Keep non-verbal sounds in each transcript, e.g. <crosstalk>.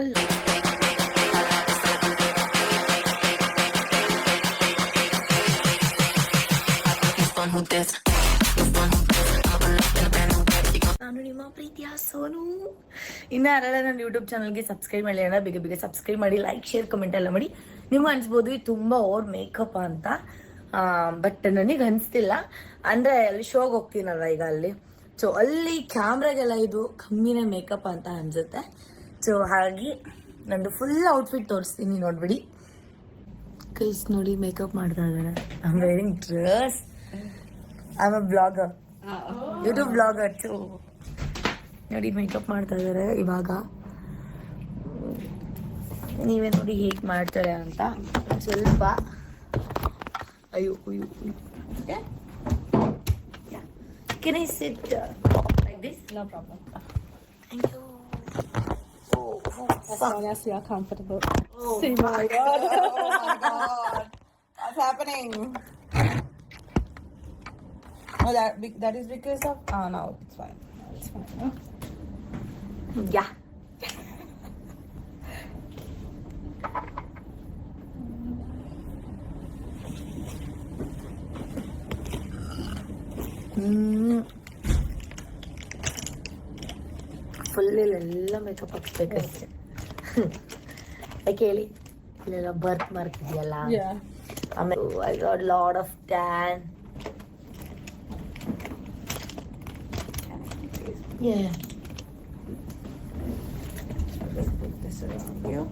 ನಾನು ನಿಮ್ಮ ಪ್ರೀತಿಯ ಸೋನು. ಇನ್ನ ಯಾರೆಲ್ಲ ನನ್ನ ಯೂಟ್ಯೂಬ್ ಚಾನಲ್ಗೆ ಸಬ್ಸ್ಕ್ರೈಬ್ ಮಾಡಿ ಅಣ್ಣ, ಬೇಗ ಬೇಗ ಸಬ್ಸ್ಕ್ರೈಬ್ ಮಾಡಿ ಲೈಕ್ ಶೇರ್ ಕಮೆಂಟ್ ಎಲ್ಲ ಮಾಡಿ. ನಿಮ್ಗೆ ಅನ್ಸ್ಬೋದು ಇದು ತುಂಬ ಓವರ್ ಮೇಕಪ್ ಅಂತ. ಬಟ್ ನನಗೆ ಅನಿಸ್ತಿಲ್ಲ. ಅಂದರೆ ಅಲ್ಲಿ ಶೋಗೆ ಹೋಗ್ತೀನಲ್ಲ ಈಗ ಅಲ್ಲಿ. ಸೊ ಅಲ್ಲಿ ಕ್ಯಾಮ್ರಾಗೆಲ್ಲ ಇದು ಕಮ್ಮಿನೇ ಮೇಕಪ್ ಅಂತ ಅನ್ಸುತ್ತೆ. ಸೊ ಹಾಗೆ ನಂದು ಫುಲ್ ಔಟ್ಫಿಟ್ ತೋರಿಸ್ತೀನಿ ನೋಡ್ಬಿಡಿ. ಕೈಸ್ ನೋಡಿ ಮೇಕಪ್ ಮಾಡ್ತಾ ಇದ್ದಾರೆ. I am wearing dress I am a blogger YouTube blogger too ನೋಡಿ ಮೇಕಪ್ ಮಾಡ್ತಾ ಇದ್ದಾರೆ ಇವಾಗ. ನೀವೇ ನೋಡಿ ಹೇಗೆ ಮಾಡ್ತಾರೆ ಅಂತ. ಒಂದ್ ಸ್ವಲ್ಪ. ಅಯ್ಯೋ ಅಯ್ಯೋ can I sit like this No problem. Thank you As long as you are comfortable. Oh <laughs> See my God. <laughs> What's happening? Oh, that be- that is because of. Oh no, it's fine. It's fine. huh? Yeah full ಇಲ್ಲೆಲ್ಲ makeup ಹಾಕ್ಸ್ಬೇಕಷ್ಟೆ <coughs> ಯಾಕೆ ಹೇಳಿ ಇಲ್ಲೆಲ್ಲ birthmark ಇದೆಯಲ್ಲ Yeah. ಆಮೇಲೆ I got lot of tan Yeah. Just put this around you.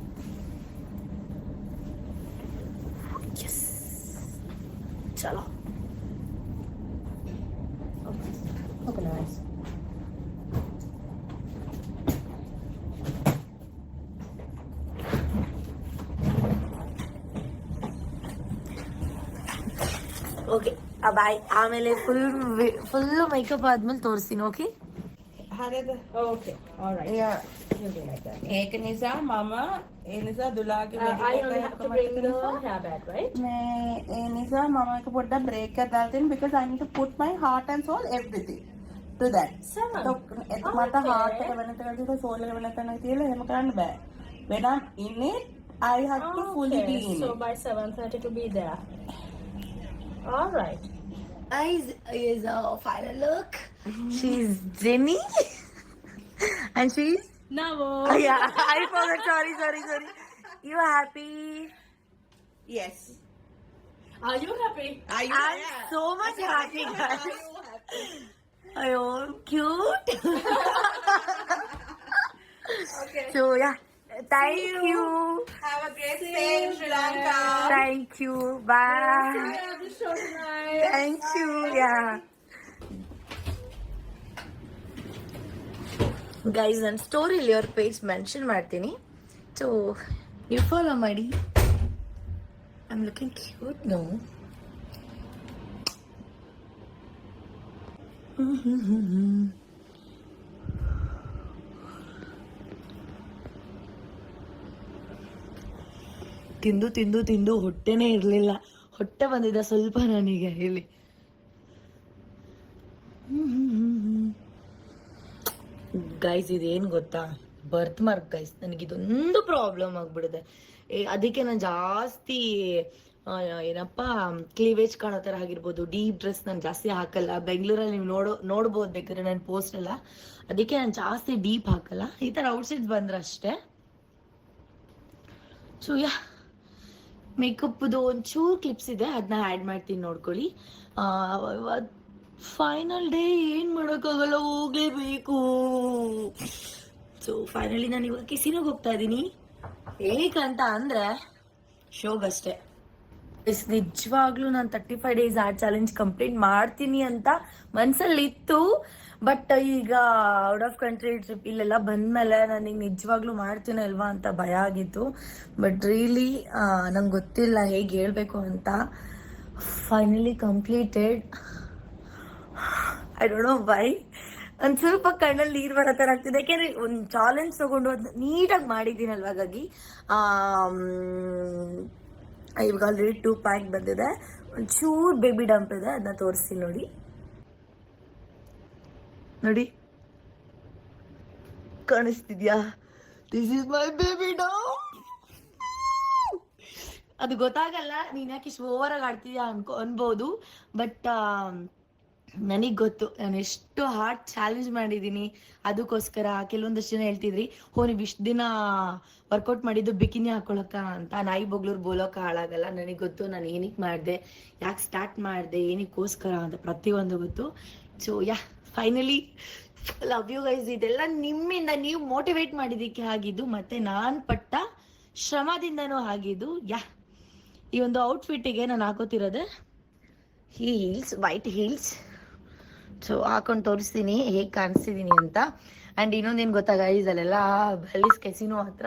Okay ಬಾಯ್ ಆಮೇಲೆ full full makeup ಆದ್ಮೇಲೆ ತೋರಿಸ್ತೀನಿ okay How did the? Okay. All right. Yeah. You do like that. एक निशा मामा ए निशा दुल्हा के Uh, I only have to bring the hair bag, right? मैं ए निशा मामा को put the break कर डालती हूँ because I need to put my heart and soul everything to that. Seven. तो එතුමාට Okay. heart එක වෙනත කරලා තියෙන soul එක වෙනත කරලා කියලා එහෙම කරන්න බෑ. When I'm in it, I have to fully be Okay. in So it. by 7:30 to be there. All right. Guys, is a final look. She's Jimmy. and she's Now. oh, yeah, I forgot. Sorry, sorry, sorry. You happy? Yes. Are you happy? Are you? I'm so much happy, guys. Oh, cute. Okay. <laughs> <laughs> So yeah, thank you. Have a great stay in Sri Lanka. Thank you. Bye. Yeah, the show tonight. Thank you. Yeah. Guys ನನ್ನ ಸ್ಟೋರಿಲಿ ಅವ್ರ page mention ಮಾಡ್ತೀನಿ so ನೀವು follow ಮಾಡಿ I am looking cute no ತಿಂದು ತಿಂದು ತಿಂದು ಹೊಟ್ಟೆನೇ ಇರಲಿಲ್ಲ. ಹೊಟ್ಟೆ ಬಂದಿದೆ ಸ್ವಲ್ಪ ನನಗೆ ಹೇಳಿ. ಗೈಸ್ ಇದೇನು ಗೊತ್ತಾ? ಬರ್ತ್ ಮಾರ್ಕ್ ಗೈಸ್ ನನಗೆ ಇದೊಂದು ಪ್ರಾಬ್ಲಮ್ ಆಗ್ಬಿಡಿದೆ ಏ, ಅದಕ್ಕೆ ನಾನು ಜಾಸ್ತಿ ಏನಪ್ಪ ಕ್ಲೀವೇಜ್ ಕಾಣೋ ಥರ ಆಗಿರ್ಬೋದು ಡೀಪ್ ಡ್ರೆಸ್ ನಾನು ಜಾಸ್ತಿ ಹಾಕಲ್ಲ. ಬೆಂಗಳೂರಲ್ಲಿ ನೀವು ನೋಡೋ ನೋಡ್ಬೋದು ಬೇಕಾದ್ರೆ ನನ್ನ ಪೋಸ್ಟ್ ಎಲ್ಲ. ಅದಕ್ಕೆ ನಾನು ಜಾಸ್ತಿ ಡೀಪ್ ಹಾಕಲ್ಲ. ಈ ಥರ ಔಟ್ಸೈಡ್ಸ್ ಬಂದ್ರೆ ಅಷ್ಟೇ. ಸೊ ಯಾ ಮೇಕಪ್ದು ಒಂಚೂರು ಕ್ಲಿಪ್ಸ್ ಇದೆ ಅದನ್ನ ಆ್ಯಡ್ ಮಾಡ್ತೀನಿ ನೋಡ್ಕೊಳ್ಳಿ. ಫೈನಲ್ ಡೇ ಏನು ಮಾಡೋಕ್ಕಾಗಲ್ಲ, ಹೋಗ್ಲೇಬೇಕು. ಸೊ ಫೈನಲಿ ನಾನು ಇವಾಗ ಕಿಸಿನೋಗಿ ಹೋಗ್ತಾ ಇದ್ದೀನಿ ಏಕಂತ ಅಂದರೆ ಶೋಗಷ್ಟೇ ಎಸ್ ನಿಜವಾಗ್ಲೂ ನಾನು ತರ್ಟಿ ಫೈವ್ ಡೇಸ್ ಆ ಚಾಲೆಂಜ್ ಕಂಪ್ಲೀಟ್ ಮಾಡ್ತೀನಿ ಅಂತ ಮನ್ಸಲ್ಲಿ ಇತ್ತು ಬಟ್ ಈಗ ಔಟ್ ಆಫ್ ಕಂಟ್ರಿ ಟ್ರಿಪ್ ಇಲ್ಲೆಲ್ಲ ಬಂದಮೇಲೆ ನನಗೆ ನಿಜವಾಗ್ಲೂ ಮಾಡ್ತೀನಿ ಅಲ್ವಾ ಅಂತ ಭಯ ಆಗಿತ್ತು. ಬಟ್ ರಿಯಲಿ ನಂಗೆ ಗೊತ್ತಿಲ್ಲ ಹೇಗೆ ಹೇಳಬೇಕು ಅಂತ. Finally completed I don't know bye ಒಂದು ಸ್ವಲ್ಪ ಕಣ್ಣಲ್ಲಿ ನೀರು ಬರೋ ಥರ ಆಗ್ತಿದೆ. ಯಾಕೆಂದರೆ ಒಂದು ಚಾಲೆಂಜ್ ತಗೊಂಡು ಅದು ನೀಟಾಗಿ ಮಾಡಿದ್ದೀನಲ್ವ ಇವಾಗ ಆಲ್ರೆಡಿ ಟೂ ಪ್ಯಾಕ್ ಬಂದಿದೆ. ಒಂಚೂರು ಬೇಬಿ ಡಂಪ್ ಇದೆ ಅದನ್ನ ತೋರಿಸ್ತೀನಿ ನೋಡಿ. ನೋಡಿ. ಕಾಣಿಸ್ತಿದ್ಯಾ? This is my baby bump ಅದು ಗೊತ್ತಾಗಲ್ಲ, ನೀನ್ ಯಾಕೆ ಓವರ್ ಆಗಿ ಆಡ್ತಿದ್ಯಾ ಅನ್ಕೋ ಅನ್ಬೋದು. ಬಟ್ ನನಗೆ ಗೊತ್ತು. ನಾನು ಎಷ್ಟು ಹಾರ್ಡ್ ಚಾಲೆಂಜ್ ಮಾಡಿದ್ದೀನಿ. ಅದಕ್ಕೋಸ್ಕರ ಕೆಲವೊಂದಷ್ಟು ಜನ ಹೇಳ್ತಿದ್ರಿ, ಹೋ, ನೀವು ಇಷ್ಟು ದಿನ ವರ್ಕೌಟ್ ಮಾಡಿದ್ದು ಬಿಕಿನಿ ಹಾಕೊಳಕ ಅಂತ ನಾಯಿ ಬೊಗ್ಳೂರು ಬೋಲೋಕ ಹಾಳಾಗಲ್ಲ. ನನಗೆ ಗೊತ್ತು, ನಾನು ಏನಕ್ಕೆ ಮಾಡಿದೆ, ಯಾಕೆ ಸ್ಟಾರ್ಟ್ ಮಾಡಿದೆ ಏನಕ್ಕೋಸ್ಕರ ಅಂತ ಪ್ರತಿಯೊಂದು ಗೊತ್ತು. So yeah finally love you guys ಇದೆಲ್ಲ ನಿಮ್ಮಿಂದ ನೀವು ಮೋಟಿವೇಟ್ ಮಾಡಿದ್ದಕ್ಕೆ ಆಗಿದ್ದು, ಮತ್ತೆ ನಾನು ಪಟ್ಟ ಶ್ರಮದಿಂದನೂ ಆಗಿದ್ದು ಯಾ ಈ ಒಂದು ಔಟ್ಫಿಟ್ಟಿಗೆ ನಾನು ಹಾಕೋತಿರೋದೆ ಹೀಲ್ಸ್ ವೈಟ್ ಹೀಲ್ಸ್ ಸೊ ಹಾಕೊಂಡು ತೋರಿಸ್ತೀನಿ ಹೇಗೆ ಕಾಣಿಸ್ತಿದ್ದೀನಿ ಅಂತ. ಆ್ಯಂಡ್ ಇನ್ನೊಂದೇನು ಗೊತ್ತಾ ಗೈಸ್ ಅಲ್ಲೆಲ್ಲ ಬಲ್ಲಿಸ್ ಕೆಸಿನೋ ಹತ್ರ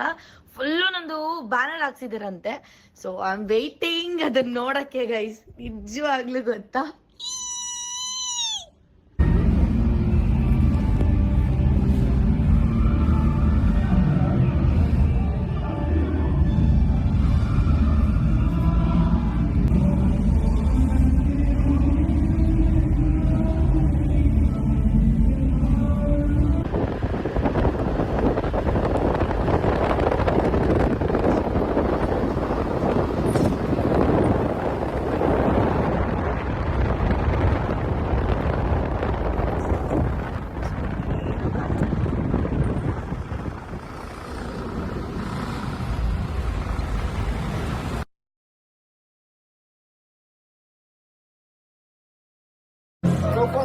ಫುಲ್ಲು ನಂದು ಬ್ಯಾನರ್ ಹಾಕ್ಸಿದಾರಂತೆ. ಸೊ ಐ ಆಮ್ ವೆಯ್ಟಿಂಗ್ ಅದನ್ನ ನೋಡಕ್ಕೆ ಗೈಸ್ ನಿಜವಾಗ್ಲೂ ಗೊತ್ತಾ?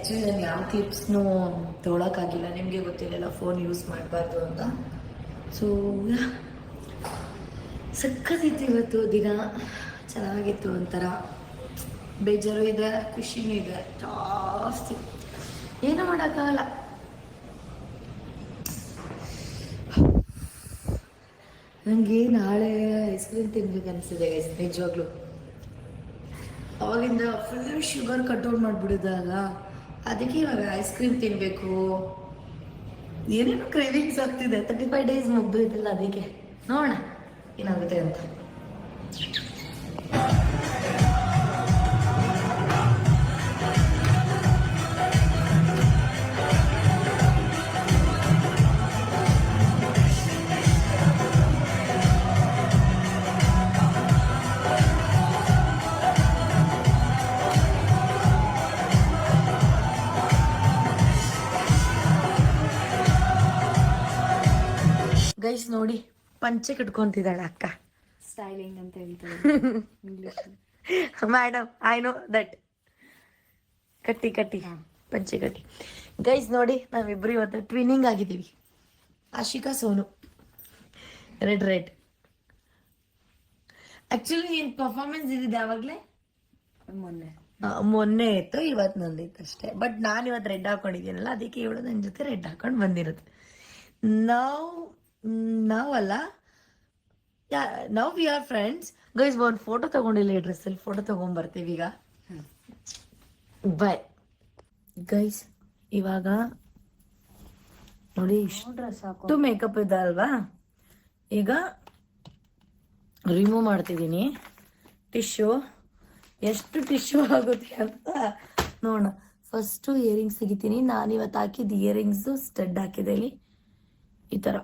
ಆ್ಯಕ್ಚುಲಿ ನಾನು ಯಾವ ಕ್ಲಿಪ್ಸ್ನೂ ತೊಗೊಳಕ್ಕಾಗಿಲ್ಲ. ನಿಮಗೆ ಗೊತ್ತಿಲ್ಲ ಫೋನ್ ಯೂಸ್ ಮಾಡಬಾರ್ದು ಅಂತ. ಸೊ ಸಕ್ಕತ್ತಿತ್ತು ಇವತ್ತು ದಿನ ಚೆನ್ನಾಗಿತ್ತು ಒಂಥರ. ಬೇಜಾರು ಇದೆ, ಖುಷಿನೂ ಇದೆ, ಜಾಸ್ತಿ. ಏನೂ ಮಾಡೋಕ್ಕಾಗಲ್ಲ. ನನಗೆ ನಾಳೆ ಐಸ್ ಕ್ರೀಮ್ ತಿನ್ಬೇಕು ಅನಿಸಿದೆ ಗೈಸ್ ನಿಜವಾಗ್ಲೂ. ಅವಾಗಿಂದ ಫುಲ್ ಶುಗರ್ ಕಂಟ್ರೋಲ್ ಮಾಡಿಬಿಡಿದಾಗ ಅದಕ್ಕೆ ಇವಾಗ ಐಸ್ ಕ್ರೀಮ್ ತಿನ್ನಬೇಕು ಏನೇನು ಕ್ರೇವಿಂಗ್ಸ್ ಆಗ್ತಿದೆ. ತರ್ಟಿ ಫೈವ್ ಡೇಸ್ ಮುಗ್ದು ಇದ್ದಿಲ್ಲ ಅದಕ್ಕೆ. ನೋಡೋಣ, ಏನಾಗುತ್ತೆ ಅಂತ. ಗೈಸ್ ನೋಡಿ ಪಂಚೆ ಕಟ್ಕೊಂತಿದ್ದಾಳೆ ಅಕ್ಕ. ಸ್ಟೈಲಿಂಗ್ ಅಂತ ಹೇಳ್ತಾರೆ. English madam I know that ಕಟ್ಟಿ ಕಟ್ಟಿ. ಪಂಚೆ ಕಟ್ಟಿ. ಗೈಸ್ ನೋಡಿ ನಾವಿಬ್ರು ಇವತ್ತು ಟ್ವಿನಿಂಗ್ ಆಗಿದ್ದೀವಿ. Ashika Sonu. Red red actually ನಿನ್ ಪರ್ಫಾರ್ಮೆನ್ಸ್ ಇದ್ದಿದ್ದೆ ಯಾವಾಗಲೇ ಮೊನ್ನೆ. ಮೊನ್ನೆ ಇತ್ತು ಇವತ್ತು ನಂದಿತ್ತು ಅಷ್ಟೇ. ಬಟ್ ನಾನು ಇವತ್ತು ರೆಡ್ ಹಾಕೊಂಡಿದ್ದೀನಲ್ಲ ಅದಕ್ಕೆ ಇವಳು ನನ್ನ ಜೊತೆ ರೆಡ್ ಹಾಕೊಂಡು ಬಂದಿರುತ್ತೆ ನಾವು ನಾವಲ್ಲ. ನಾವು ವಿ ಆರ್ ಫ್ರೆಂಡ್ಸ್ ಗೈಸ್ ಒಂದು ಫೋಟೋ ತಗೊಂಡಿಲ್ಲ ಈ ಡ್ರೆಸ್ಸಲ್ಲಿ ಫೋಟೋ ತಗೊಂಡ್ಬರ್ತೀವಿ ಈಗ. ಬಾಯ್ ಗೈಸ್ ಇವಾಗ ನೋಡಿ ಇಷ್ಟು ಮೇಕಪ್ ಇದೆ ಅಲ್ವಾ? ಈಗ ರಿಮೂವ್ ಮಾಡ್ತಿದ್ದೀನಿ. ಟಿಶ್ಯೂ ಎಷ್ಟು ಟಿಶ್ಯೂ ಆಗುತ್ತೆ ಅಂತ ನೋಡೋಣ. ಫಸ್ಟು ಇಯರಿಂಗ್ಸ್ ತೆಗಿತೀನಿ. ನಾನು ಇವತ್ತು ಹಾಕಿದ್ದು ಇಯರಿಂಗ್ಸು ಸ್ಟಡ್ ಹಾಕಿದ್ದೀನಿ. ಈ ಥರ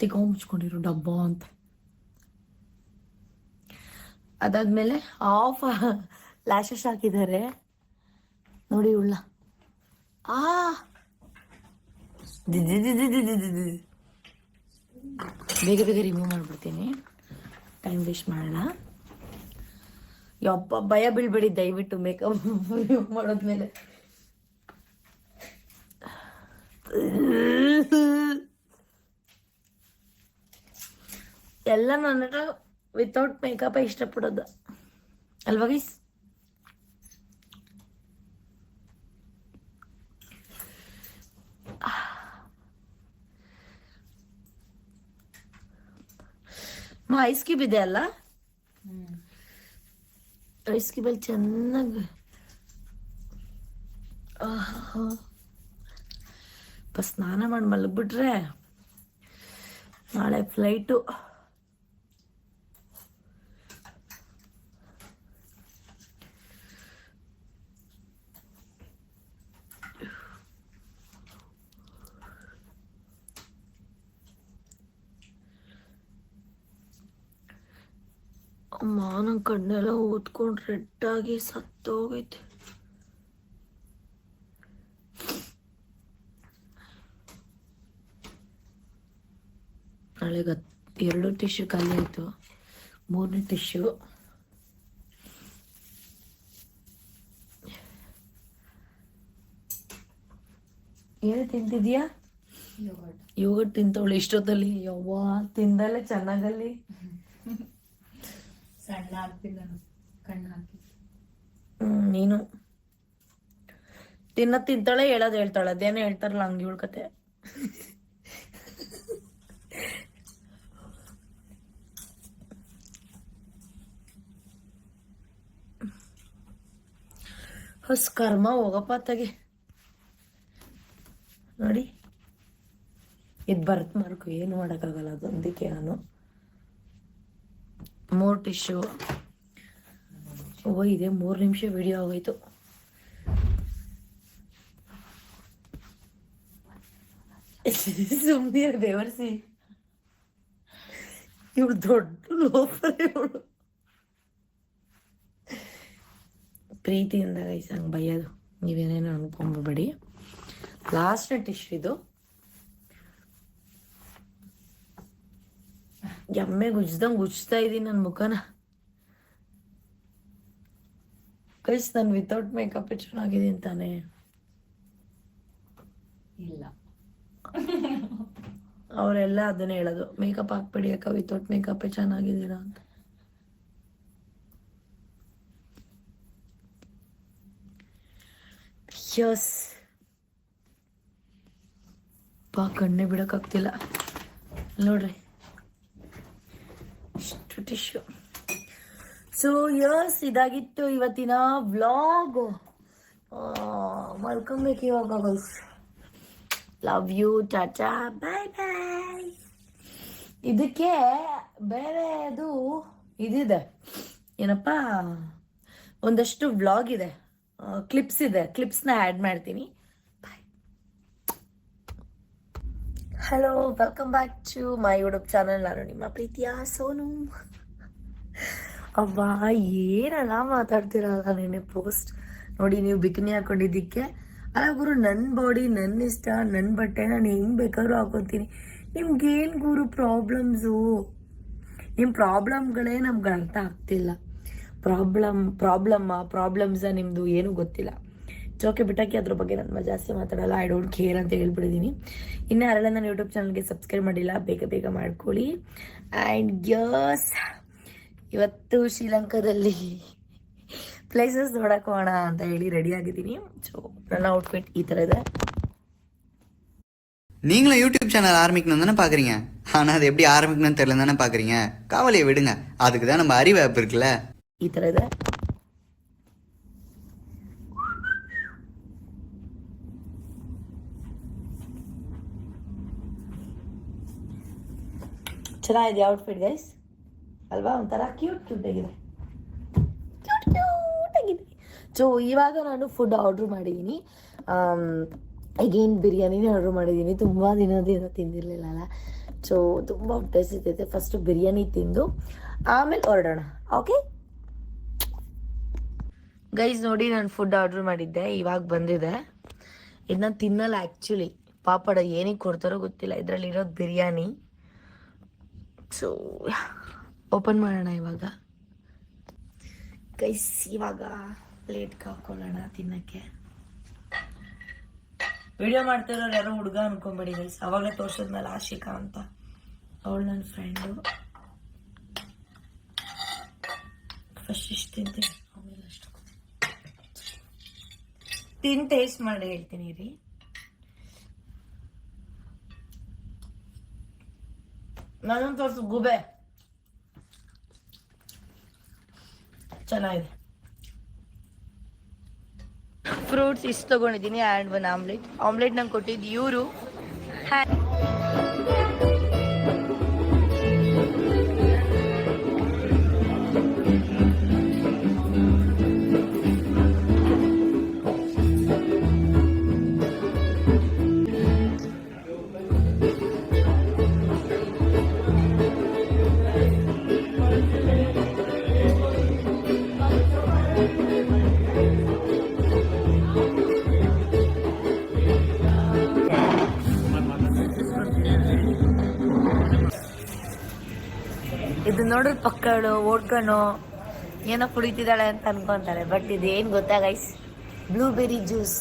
ತಿಕೊಂಡ್ ಮುಚ್ಕೊಂಡಿರೋ ಡಬ್ಬ ಅಂತ. ಅದಾದ್ಮೇಲೆ ಆಫ್ ಲ್ಯಾಶಸ್ ಹಾಕಿದ್ದಾರೆ. ನೋಡಿ ಉಳ್ಳ. ಆ. ಬೇಗ ಬೇಗ ರಿಮೂವ್ ಮಾಡ್ಬಿಡ್ತೀನಿ. ಟೈಮ್ ವೇಸ್ಟ್ ಮಾಡೋಣ ಯಪ್ಪ ಭಯ ಬೀಳ್ಬೇಡಿ ದಯವಿಟ್ಟು ಮೇಕಪ್ ರಿಮೂವ್ <laughs> ಮಾಡೋದ್ಮೇಲೆ. ಎಲ್ಲ ನನ್ನ ವಿತೌಟ್ ಮೇಕಪ್ ಇಷ್ಟಪಡೋದು. ಅಲ್ವಾ ಗೈಸ್ ಐಸ್ ಕ್ಯೂಬ್ ಇದೆ ಅಲ್ಲ? ಐಸ್ ಕ್ಯೂಬ್ ಅಲ್ಲಿ ಚೆನ್ನಾಗಿ ಸ್ನಾನ ಮಾಡಿ ಮಲಗ್ಬಿಟ್ರೆ ನಾಳೆ ಫ್ಲೈಟು ಅಮ್ಮ ನನ್ನ ಕಣ್ಣೆಲ್ಲ ಓದ್ಕೊಂಡು ರೆಡ್ಡಾಗಿ ಸತ್ತೋಗೈತೆ. ನಾಳೆಗೆ ಎರಡು ಟಿಶ್ಯೂ ಖಾಲಿ ಆಯಿತು. ಮೂರನೇ ಟಿಶ್ಯೂ ಏನು ತಿಂತಿದ್ಯಾ ಯೋಗಟ್ ತಿಂತವಳು ಇಷ್ಟೊತ್ತಲ್ಲಿ? ಯವ್ವ ತಿಂದಲ್ಲೇ ಚೆನ್ನಾಗಲ್ಲಿ. <laughs> ಸಣ್ಣ ಆಗ್ತಿಲ್ಲ ಕಣ್ಣು ಹಾಕಿ. ನೀನು. ತಿಂತಾಳೆ ಹೇಳೋದು ಹೇಳ್ತಾಳೆ, ಅದೇನೋ ಹೇಳ್ತಾರಲ್ಲ ಹಂಗೆ ಉಳ್ಕತೆ ಕತೆ. ಹೊಸ್, ಕರ್ಮ ಹೋಗಪ್ಪ ತಗೆ ನೋಡಿ. ಇದು ಬರ್ತ್ ಮಾರ್ಕು ಏನು ಮಾಡೋಕ್ಕಾಗಲ್ಲ, ಅದೊಂದಿಕ್ಕೆ ನಾನು. ಮೂರು ಟಿಶ್ಯೂ ಇದೆ, ಮೂರು ನಿಮಿಷ ವಿಡಿಯೋ ಆಗೋಯ್ತು. ಸುಮ್ಮನೆ ದೇವರ್ಸಿ ಇವಳು ದೊಡ್ಡ ಲೋಫರ್ ಇವಳು. ಪ್ರೀತಿಯಿಂದ ಗೈಸ್ ಹಂಗೆ ಬೈಯೋದು ನೀವೇನೇನು ಅನ್ಕೊಂಬಿಡಿ ಲಾಸ್ಟ್ ಟಿಶ್ಯೂ ಇದು. ಎಮ್ಮೆ ಗುಜ್ದಂಗೆ ಉಜ್ತಾ ಇದ್ದೀನಿ ನನ್ನ ಮುಖನ. ಕೈಸ್ ನಾನು ವಿತೌಟ್ ಮೇಕಪ್ ಚೆನ್ನಾಗಿದ್ದೀನಿ ತಾನೇ ಇಲ್ಲ. ಅವರೆಲ್ಲ ಅದನ್ನೇ ಹೇಳೋದು ಮೇಕಪ್ ಹಾಕ್ಬೇಡಿ ಅಕ್ಕ ವಿತೌಟ್ ಮೇಕಪ್ ಚೆನ್ನಾಗಿದ್ದೀರಾ ಅಂತ. ಯಸ್ ಪಾ ಕಣ್ಣೆ ಬಿಡಕ್ಕಾಗ್ತಿಲ್ಲ. ನೋಡ್ರಿ. ಟಿಶ್ಯೂ ಸೊ ಯಸ್ ಇದಾಗಿತ್ತು ಇವತ್ತಿನ ವ್ಲಾಗ್ ಮಲ್ಕೊಬೇಕು ಇವಾಗ guys love you tata bye bye ಇದಕ್ಕೆ ಬೇರೆ ಅದು ಇದಿದೆ. ಏನಪ್ಪ, ಒಂದಷ್ಟು ವ್ಲಾಗ್ ಇದೆ. ಕ್ಲಿಪ್ಸ್ ಇದೆ. ಕ್ಲಿಪ್ಸ್ನ ಆ್ಯಡ್ ಮಾಡ್ತೀನಿ. Bye hello welcome back to my YouTube channel ನಾನು ನಿಮ್ಮ ಪ್ರೀತಿಯ ಸೋನು. ಅವ್ವ, ಏನಲ್ಲ ಮಾತಾಡ್ತಿರಲ್ಲ ನಿನ್ನೆ ಪೋಸ್ಟ್ ನೋಡಿ, ನೀವು ಬಿಕಿನಿ ಹಾಕೊಂಡಿದ್ದಕ್ಕೆ. ಅಲ್ಲ ಗುರು ನನ್ನ ಬಾಡಿ ನನ್ನ ಇಷ್ಟ ನನ್ನ ಬಟ್ಟೆ, ನಾನು ಹೆಂಗ್ ಬೇಕಾದ್ರೂ ಹಾಕೋತೀನಿ. ನಿಮ್ಗೇನು ಗುರು ಪ್ರಾಬ್ಲಮ್ಸು ನಿಮ್ಮ ಪ್ರಾಬ್ಲಮ್ಗಳೇ ನಮ್ಗೆ ಅರ್ಥ ಆಗ್ತಿಲ್ಲ. ಪ್ರಾಬ್ಲಮ್ ಪ್ರಾಬ್ಲಮ್ಮ ಪ್ರಾಬ್ಲಮ್ಸ ನಿಮ್ಮದು ಏನೂ ಗೊತ್ತಿಲ್ಲ. ಚೌಕೆ ಬಿಟ್ಟಾಕಿ ಅದ್ರ ಬಗ್ಗೆ ನಾನು ಜಾಸ್ತಿ ಮಾತಾಡಲ್ಲ. ಐ ಡೋಂಟ್ ಕೇರ್ ಅಂತ ಹೇಳ್ಬಿಟ್ಟಿದ್ದೀನಿ ಇನ್ನು ಯಾರೆಲ್ಲ ನನ್ನ ಯೂಟ್ಯೂಬ್ ಚಾನಲ್ಗೆ ಸಬ್ಸ್ಕ್ರೈಬ್ ಮಾಡಿಲ್ಲ, ಬೇಗ ಬೇಗ ಮಾಡ್ಕೊಳ್ಳಿ. ಆ್ಯಂಡ್ ಯಸ್ ಇವತ್ತು ಶ್ರೀಲಂಕಾದಲ್ಲಿ ಪ್ಲೇಸಸ್ ನೋಡಕ್ಕೆ ಹೋಗೋಣ ಅಂತ ಹೇಳಿ ರೆಡಿ ಆಗಿದ್ದೀನಿ ಸೊ ನನ್ನ ಔಟ್ಫಿಟ್ ಈ ಥರ ಇದೆ நீங்களும் யூடியூப் சேனல் ஆரம்பிக்கணும் தானே பார்க்குறீங்க ஆனால் அது எப்படி ஆரம்பிக்கணும்னு தெரியல தானே பார்க்குறீங்க கவலையை விடுங்க அதுக்கு தான் நம்ம அறிவு ஆப் இருக்குல்ல ಈ ಥರ ಇದೆ ಚೆನ್ನಾಗಿದೆ ಔಟ್ಫಿಟ್ ಗೈಸ್ ಅಲ್ವಾ? ಒಂಥರ ಕ್ಯೂಟ್ ಕ್ಯೂಟ್ ಆಗಿದೆ. ಕ್ಯೂಟ್ ಕ್ಯೂಟ್ ಆಗಿದೆ. ಸೊ ಇವಾಗ ನಾನು ಫುಡ್ ಆರ್ಡ್ರ್ ಮಾಡಿದ್ದೀನಿ ಈಗೇನು ಬಿರಿಯಾನಿನೇ ಆರ್ಡ್ರ್ ಮಾಡಿದ್ದೀನಿ ತುಂಬ ದಿನದಿಂದ ತಿಂದಿರಲಿಲ್ಲಲ್ಲ ಸೊ ತುಂಬ ಹೊಟ್ಟೆ ಸಿಗ್ತೈತೆ ಫಸ್ಟು ಬಿರಿಯಾನಿ ತಿಂದು, ಆಮೇಲೆ ಹೊರಡೋಣ. ಓಕೆ ಗೈಸ್ ನೋಡಿ ನಾನು ಫುಡ್ ಆರ್ಡ್ರ್ ಮಾಡಿದ್ದೆ. ಇವಾಗ ಬಂದಿದೆ. ಇದನ್ನ ತಿನ್ನಲ್ಲ ಆ್ಯಕ್ಚುಲಿ ಪಾಪಡ ಏನಕ್ಕೆ ಕೊಡ್ತಾರೋ ಗೊತ್ತಿಲ್ಲ. ಇದರಲ್ಲಿರೋದು ಬಿರಿಯಾನಿ. ಸೊ ಓಪನ್ ಮಾಡೋಣ ಇವಾಗ. ಗೈಸ್ ಇವಾಗ ಪ್ಲೇಟ್ಗೆ ಹಾಕೊಳ್ಳೋಣ ತಿನ್ನಕ್ಕೆ. ವಿಡಿಯೋ ಮಾಡ್ತಿರೋರು ಯಾರೋ ಹುಡುಗ ಅನ್ಕೊಂಬೇಡಿ ಗೈಸ್ ಅವಾಗಲೇ ತೋರ್ಸದ್ಮೇಲೆ ಆಶಿಕಾ ಅಂತ. ಅವಳು ನನ್ನ ಫ್ರೆಂಡು ಫಸ್ಟ್ ಇಷ್ಟು ತಿಂತೀನಿ. ಆಮೇಲೆ ಅಷ್ಟು. ತಿನ್ ಟೇಸ್ಟ್ ಮಾಡಿ ಹೇಳ್ತೀನಿ ರೀ ನಾನೊಂದು ತೋರ್ಸು, ಗುಬೆ. ಚೆನ್ನಾಗಿದೆ. ಫ್ರೂಟ್ಸ್ ಇಷ್ಟು ತಗೊಂಡಿದ್ದೀನಿ ಆ್ಯಂಡ್ ಒನ್ ಆಮ್ಲೆಟ್ ಆಮ್ಲೆಟ್ ನಂಗೆ ಕೊಟ್ಟಿದ್ದು ಇವರು. ನೋಡಿದ್ರೆ ಪಕ್ಕಳು ಓಡ್ಕೊಂಡು ಏನೋ ಕುಡಿತಿದ್ದಾಳೆ ಅಂತ ಅನ್ಕೊಂತಾರೆ. ಬಟ್ ಇದು ಏನ್ ಗೊತ್ತಾ ಗೈಸ್ ಬ್ಲೂಬೆರಿ ಜ್ಯೂಸ್